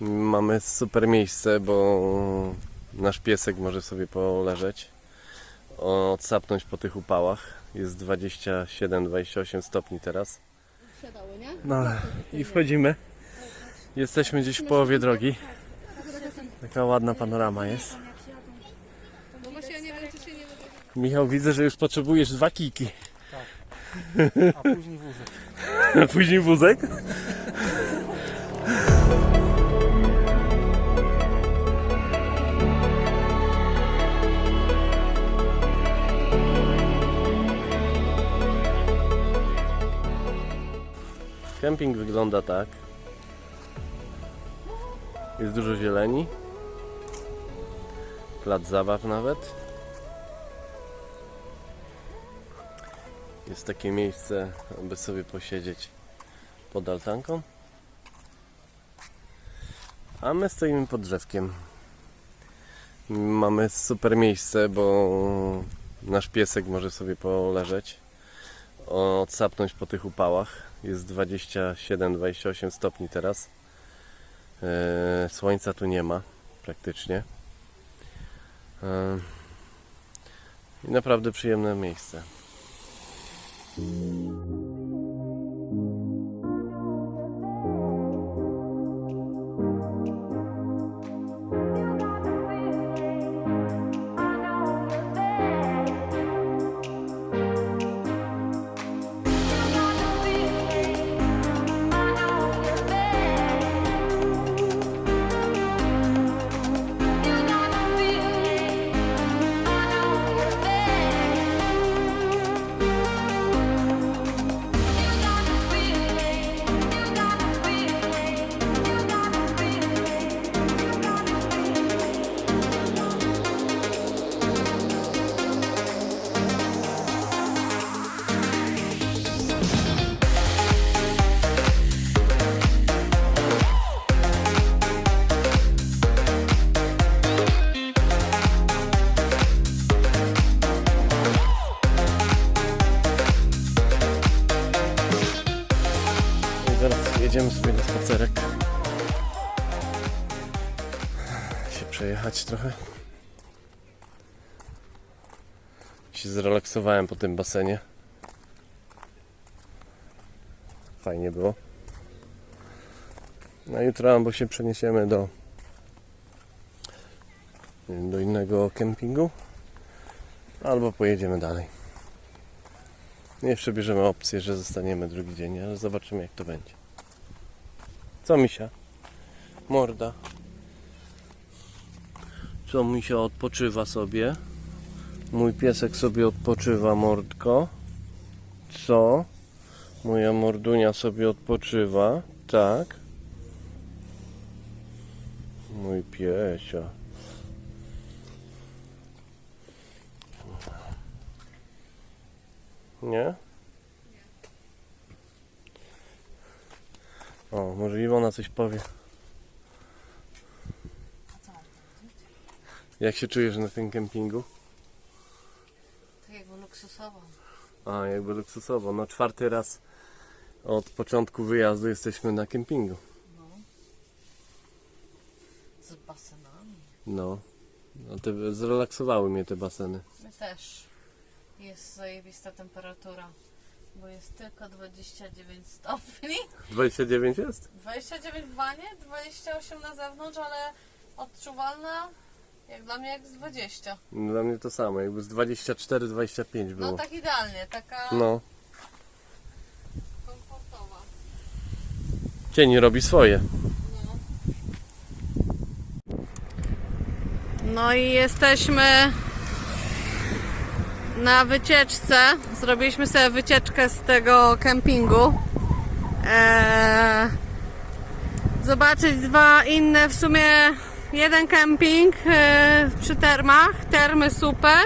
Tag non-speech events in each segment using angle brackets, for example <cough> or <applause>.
Mamy super miejsce, bo nasz piesek może sobie poleżeć, odsapnąć po tych upałach. Jest 27-28 stopni teraz. No i wchodzimy. Jesteśmy gdzieś w połowie drogi. Taka ładna panorama jest. Michał, widzę, że już potrzebujesz dwa kijki. A później wózek. <laughs> A później wózek? Kemping wygląda tak. Jest dużo zieleni. Plac zabaw nawet. Jest takie miejsce, aby sobie posiedzieć pod altanką. A my stoimy pod drzewkiem. Mamy super miejsce, bo nasz piesek może sobie poleżeć, odsapnąć po tych upałach. Jest 27-28 stopni teraz. E, Słońca tu nie ma praktycznie. E, I naprawdę przyjemne miejsce. Trochę. Się zrelaksowałem po tym basenie. Fajnie było. Na jutro albo się przeniesiemy do do innego kempingu albo pojedziemy dalej. Jeszcze bierzemy opcję, że zostaniemy drugi dzień, ale zobaczymy jak to będzie. Co misia? Morda. Co misia odpoczywa sobie? Mój piesek sobie odpoczywa, mordko. Co? Moja mordunia sobie odpoczywa. Tak. Mój piesio. Nie? O, może Iwona coś powie. Jak się czujesz na tym kempingu? Tak jakby luksusowo. A, jakby luksusowo. No czwarty raz od początku wyjazdu jesteśmy na kempingu. No. Z basenami. No. no te, zrelaksowały mnie te baseny. My też. Jest zajebista temperatura. Bo jest tylko 29 stopni. <laughs> 29 jest? 29 w wanie, 28 na zewnątrz, ale odczuwalna jak dla mnie jak z 20. Dla mnie to samo, jakby z 24-25 było. No tak idealnie, taka No. komfortowa. Cień robi swoje. No i jesteśmy na wycieczce. Zrobiliśmy sobie wycieczkę z tego kempingu. Eee, zobaczyć dwa inne, w sumie jeden kemping e, przy termach. Termy super.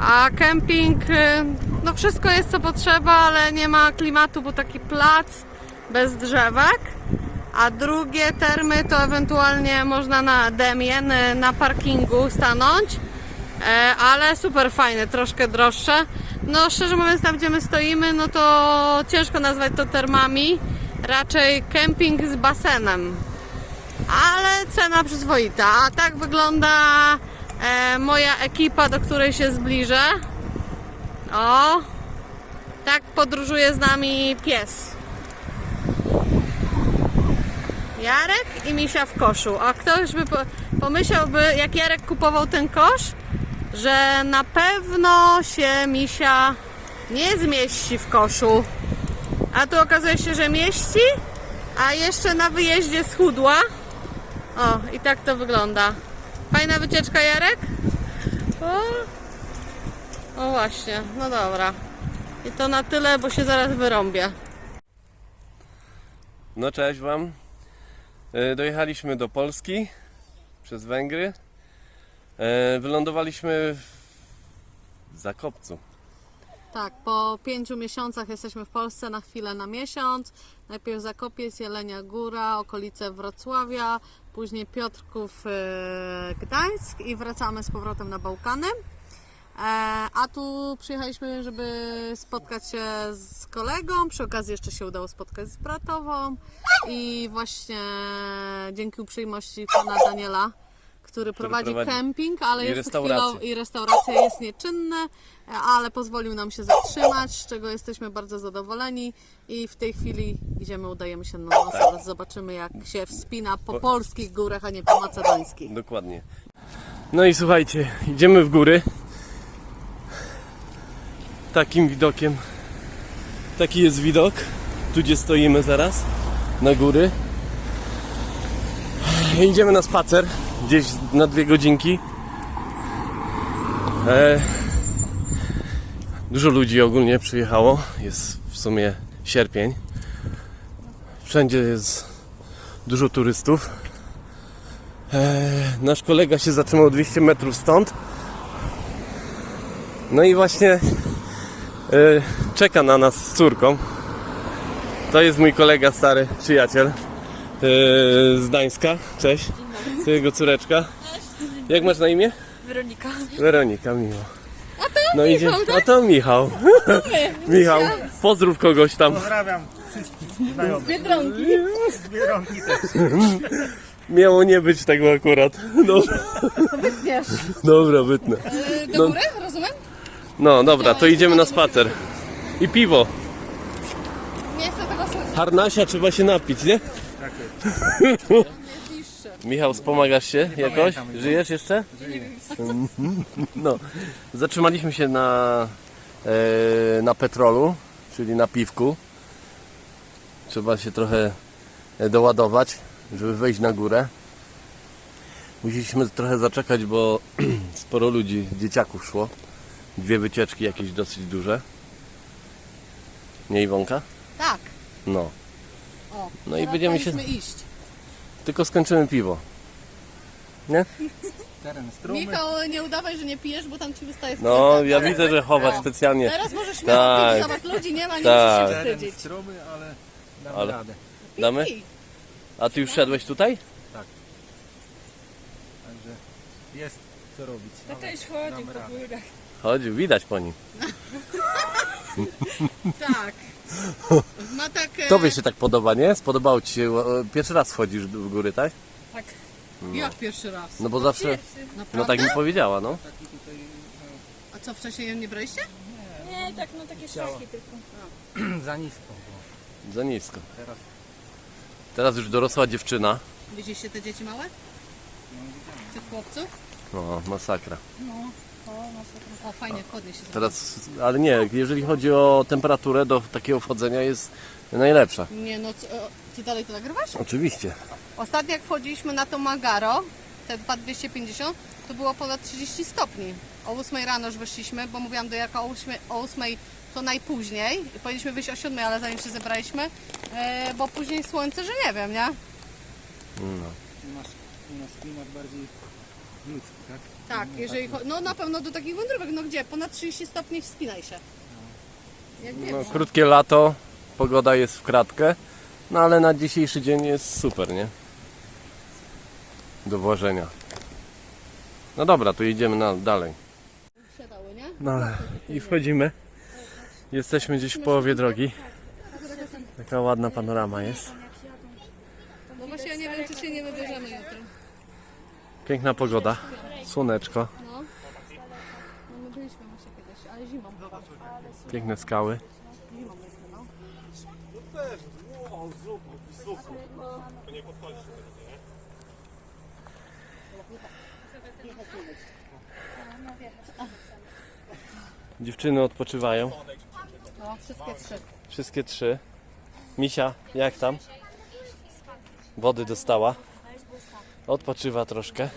A kemping, e, no wszystko jest co potrzeba, ale nie ma klimatu, bo taki plac bez drzewek. A drugie termy to ewentualnie można na Demien, na parkingu stanąć. E, ale super fajne, troszkę droższe. No szczerze mówiąc tam gdzie my stoimy, no to ciężko nazwać to termami. Raczej kemping z basenem. Ale cena przyzwoita. A tak wygląda e, moja ekipa, do której się zbliżę. O, tak podróżuje z nami pies. Jarek i Misia w koszu. A ktoś by po, pomyślałby, jak Jarek kupował ten kosz, że na pewno się Misia nie zmieści w koszu. A tu okazuje się, że mieści, a jeszcze na wyjeździe schudła. O, i tak to wygląda. Fajna wycieczka, Jarek? O, o właśnie, no dobra. I to na tyle, bo się zaraz wyrąbię. No cześć Wam. E, Dojechaliśmy do Polski przez Węgry. E, Wylądowaliśmy w Zakopcu. Tak, po pięciu miesiącach jesteśmy w Polsce na chwilę na miesiąc. Najpierw Zakopiec, Jelenia Góra, okolice Wrocławia, później Piotrków, e, Gdańsk i wracamy z powrotem na Bałkany. E, A tu przyjechaliśmy, żeby spotkać się z kolegą. Przy okazji jeszcze się udało spotkać z bratową. I właśnie dzięki uprzejmości pana Daniela, który prowadzi prowadzi- kemping, ale jest restaurację. chwilą i restauracja jest nieczynna, ale pozwolił nam się zatrzymać, z czego jesteśmy bardzo zadowoleni. I w tej chwili idziemy, udajemy się na nos, zobaczymy jak się wspina po polskich górach, a nie po macedońskich. Dokładnie. No i słuchajcie, idziemy w góry. Takim widokiem. Taki jest widok. Tu gdzie stoimy zaraz. Na góry. Idziemy na spacer. Gdzieś na dwie godzinki. E, dużo ludzi ogólnie przyjechało. Jest w sumie sierpień. Wszędzie jest dużo turystów. Nasz kolega się zatrzymał 200 metrów stąd. No i właśnie e, czeka na nas z córką. To jest mój kolega, stary przyjaciel e, z Gdańska. Cześć. To jego córeczka. Jak masz na imię? Weronika. Weronika, miło. A to no Michał, idzie, A to Michał. <laughs> Michał, pozdrów kogoś tam. Pozdrawiam wszystkich znajomych. Biedronki. Z Biedronki też. Miało nie być tego akurat. Dobra, Wiesz. dobra wytnę. Do No. góry, rozumiem? No dobra, to idziemy na spacer. I piwo. Nie chcę tego. Harnasia trzeba się napić, nie? <laughs> Michał, wspomagasz się jakoś? Żyjesz jeszcze? <laughs> No. Zatrzymaliśmy się na, e, na petrolu, czyli na piwku. Trzeba się trochę e, doładować, żeby wejść na górę. Musieliśmy trochę zaczekać, bo <clears throat> sporo ludzi, dzieciaków szło. Dwie wycieczki jakieś dosyć duże. Nie Iwonka? Tak. No. O, No i będziemy się- iść. Tylko skończymy piwo. Nie? Teren strumy. Michał, nie udawaj, że nie pijesz, bo tam ci wystaje w No, ja widzę, że chowasz specjalnie. Teraz możesz śmiało Tak. pić, zobacz, ludzi nie ma, nie Tak. musisz się Teren wstydzić. strumy, ale damy Ale- radę. Damy? Pij. A ty już szedłeś tutaj? Także jest co robić. No też chodził damy po radę. górach. Chodził, widać po nim. <laughs> Tak. <laughs> Ma tak... e, Tobie się tak podoba, nie? Spodobało ci się, e, pierwszy raz wchodzisz w góry, tak? Tak. Jak pierwszy raz? No bo zawsze, no tak mi powiedziała, no. A co, wcześniej nie braliście? Nie, tak, no takie szlaki tylko. no, <clears throat> za nisko było. Za nisko. Teraz Teraz już dorosła dziewczyna. Widzieliście te dzieci małe? Tych chłopców? No, masakra. No. O, fajnie, podnieś się. Teraz, ale nie, jeżeli chodzi o temperaturę do takiego wchodzenia jest najlepsza. Nie no, co, ty dalej to nagrywasz? Oczywiście. Ostatnio jak wchodziliśmy na to Magaro, te 2250, to było ponad 30 stopni. O 8 rano już wyszliśmy, bo mówiłam do Jarka o 8, o 8 to najpóźniej. I powinniśmy wyjść o 7, ale zanim się zebraliśmy, e, bo później słońce, że nie wiem, nie? No. u nas, u nas klimat bardziej ludzki, tak? Tak, jeżeli cho- no na pewno do takich wędrówek, no gdzie? Ponad 30 stopni wspinaj się. Jak no, wiesz. krótkie lato, pogoda jest w kratkę, no ale na dzisiejszy dzień jest super, nie? Do włożenia. No dobra, to idziemy na, dalej. Siadały, nie? No i wchodzimy. Jesteśmy gdzieś w połowie drogi. Taka ładna panorama jest. No właśnie ja nie wiem, wiem, czy się nie wybierzemy jutro. Piękna pogoda. Słoneczko. No. No my byliśmy właśnie kiedyś, ale zimą chyba. Piękne skały. Zimą byliśmy, no. Dziewczyny odpoczywają. No, wszystkie trzy. Wszystkie trzy. Misia, jak tam? Wody dostała. Odpoczywa troszkę.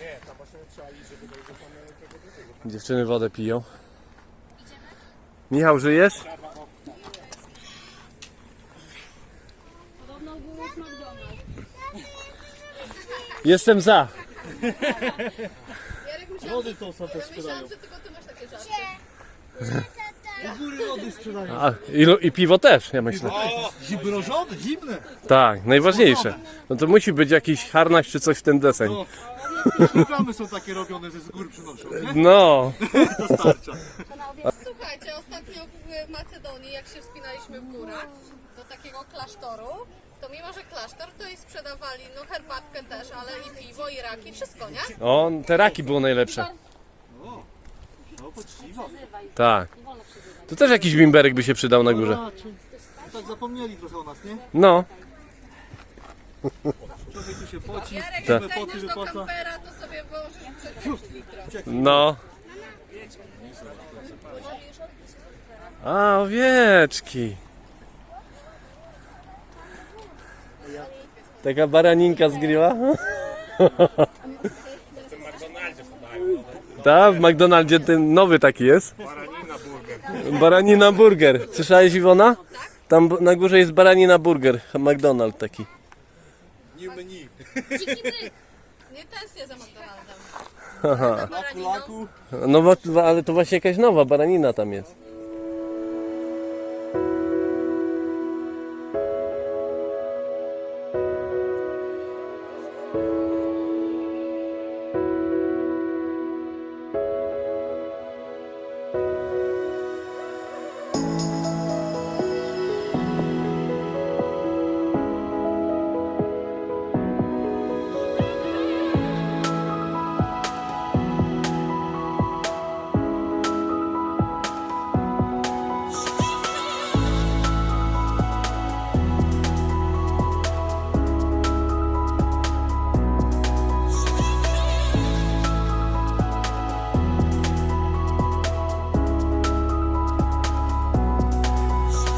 Dziewczyny wodę piją. Michał, żyjesz? Jestem za. Wody to są też sprzedają. że tylko ty masz takie żarty. Góry wody sprzedają. A, i, lu- I piwo też, ja myślę. Zimrożone, zimne. Tak, najważniejsze. No to musi być jakiś harnaś czy coś w ten deseń. Programy są takie robione, że z góry przynoszą, nie? No, <laughs> To starcza. Słuchajcie, ostatnio w Macedonii, jak się wspinaliśmy w górach do takiego klasztoru, to mimo, że klasztor, to i sprzedawali no herbatkę też, ale i piwo, i raki, wszystko, nie? o, te raki było najlepsze. No poczciwa. Tak. Tu też jakiś bimberek by się przydał na górze. Tak zapomnieli trochę o nas, nie? No, Człowiek tu się poci, Jarek, Tak. jak zajdziesz do kampera, to sobie włożysz przed no. A, owieczki. Taka baraninka z grilla? Tak, w McDonaldzie ten nowy taki jest. Baranina burger. Baranina burger. Słyszałeś Iwona? Tam na górze jest baranina burger. McDonald taki. Nie tęsknię za McDonaldem. Laku. No bo- ale to właśnie jakaś nowa baranina tam jest.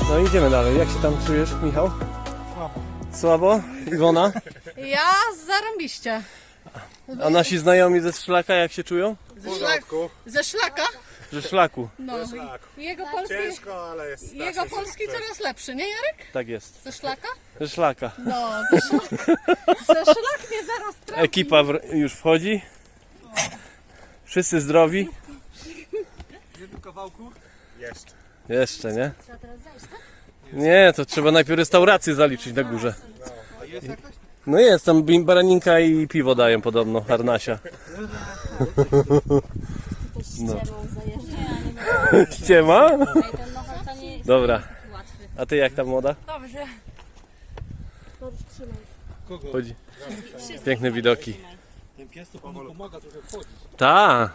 No idziemy dalej. Jak się tam czujesz, Michał? Słabo. Słabo? Iwona? Ja zarąbiście. A nasi znajomi ze szlaka jak się czują? Ze, szlak, ze szlaka? Że szlaku. No. Jego polski, Ciężko, ale jest. jego polski coraz lepszy, nie Jarek? Tak jest. Ze szlaka? Że szlaka. No, ze szlaka. Ze szlak mnie zaraz trafi. Ekipa w, już wchodzi. Wszyscy zdrowi. W jednym kawałku. Jeszcze. Jeszcze, nie? Nie, to trzeba najpierw restaurację zaliczyć na górze. No jest, tam bim- baraninka i piwo dają podobno, harnasia. No. Ściema? Dobra. A ty jak tam młoda? Dobrze. Kogo? Chodzi. Piękne widoki. Ten pies to panu pomaga trochę wchodzić. Ta.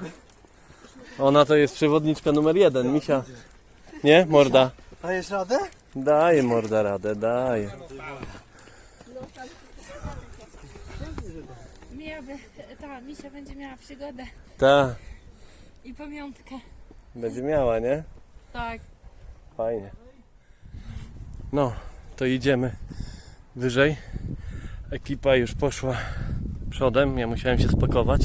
Ona to jest przewodniczka numer jeden, Misia. Nie, morda? Dajesz radę? Daje morda radę, daje. Miałaby, ta misia będzie miała przygodę Ta. i pamiątkę. Będzie miała, nie? Tak. Fajnie. No, to idziemy wyżej. Ekipa już poszła przodem. Ja musiałem się spakować.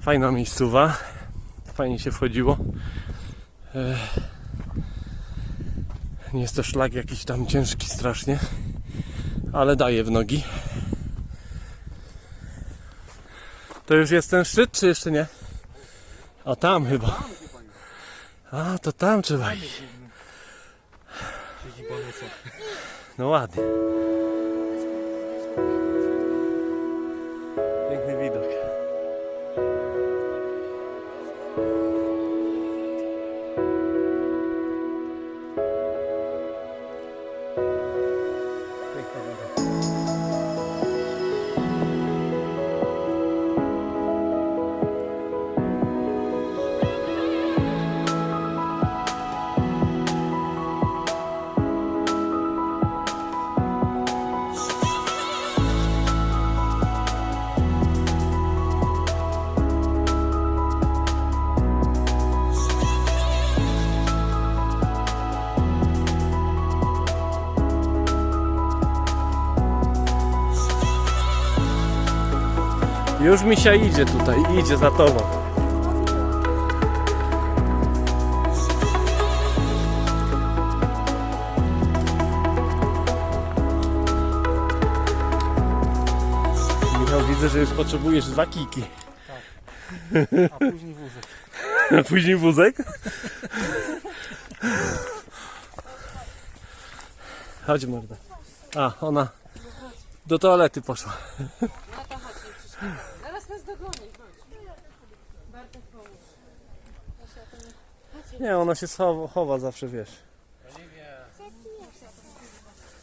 Fajna miejscowa. Fajnie się wchodziło. Nie jest to szlak jakiś tam ciężki strasznie, ale daje w nogi. To już jest ten szczyt, czy jeszcze nie? A tam chyba. A, to tam trzeba iść. No ładnie. Już misia idzie tutaj, idzie za tobą. Michał, widzę, że już potrzebujesz dwa kiki. A później wózek. <laughs> A później wózek? Chodź morda. A, ona do toalety poszła. Zaraz nas dogoni. Nie, ona się schowa, chowa zawsze, wiesz.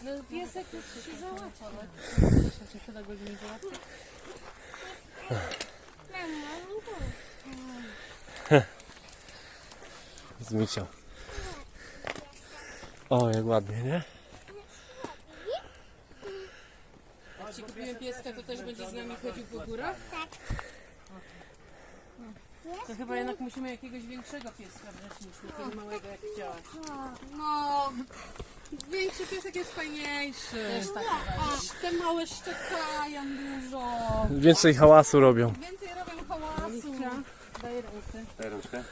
No piesek już się załatwa. Się pedagog nie załatwia. <laughs> Z misią. O, jak ładnie, nie? Jak ci kupiłem pieska, to też będzie z nami chodził po górach? Tak. To chyba jednak musimy jakiegoś większego pieska wziąć niż takiego małego jak chciałaś. No, większy piesek jest fajniejszy. Też tak Te małe szczekają dużo. Więcej hałasu robią. Więcej robią hałasu. Daj rękę.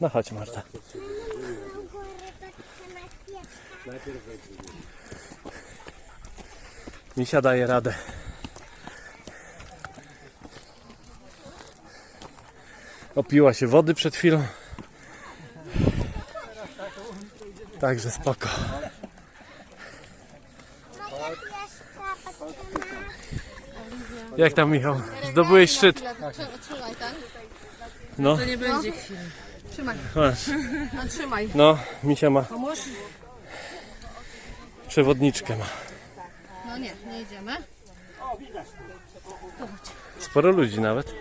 No chodź Marta. Misia daje radę. Opiła się wody przed chwilą. Także spoko. Jak tam Michał? Zdobyłeś szczyt? No, To nie będzie chwili. Trzymaj, masz. no, trzymaj. No, Misia ma przewodniczkę ma. Nie, nie idziemy. Sporo ludzi nawet.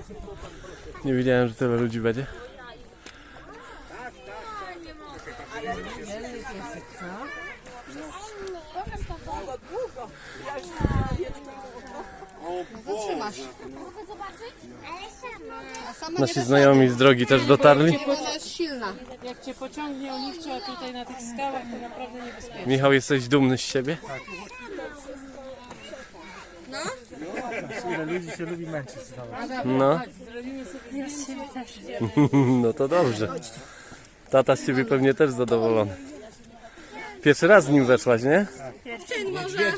Nie wiedziałem, że tyle ludzi będzie. Zatrzymasz. A sama Nasi znajomi z drogi też dotarli. Ona jest silna. Jak cię pociągnie oliwcia tutaj na tych skałach, to naprawdę niebezpiecznie. Michał, jesteś dumny z siebie? Ile ludzi się lubi męczyć. No, <laughs> no to dobrze. Tata z ciebie pewnie też zadowolony. Pierwszy raz z nim weszłaś, nie? Cień może.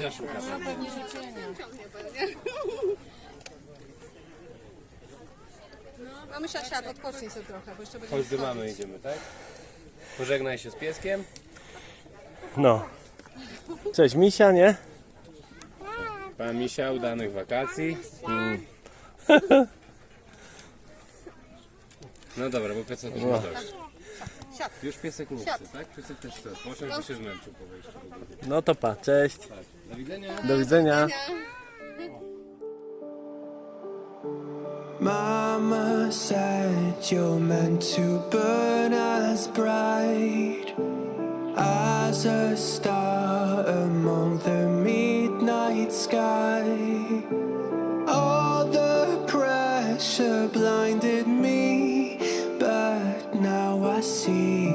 No myślę, siad, odpocznij sobie trochę, bo jeszcze będzie Chodź do mamy idziemy, tak? Pożegnaj się z pieskiem. No. Cześć, Misia, nie? Pan Misia, udanych wakacji. Mm. <laughs> No dobra, bo piesek już. Siad. Już piesek nie chce, tak? Piesek też chce. Poszedł, bo się zmęczył po wejściu. No to pa, cześć. Do widzenia. Do widzenia. Mama said you're meant to burn as bright as a star among the sky. All the pressure blinded me, but now I see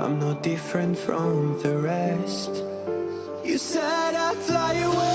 I'm no different from the rest. You said I'd fly away.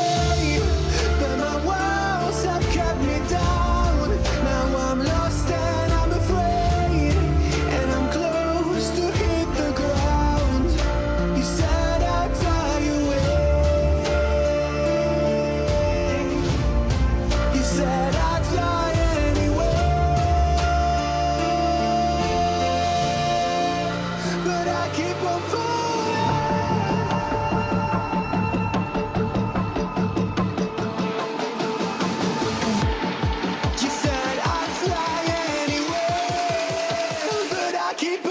keep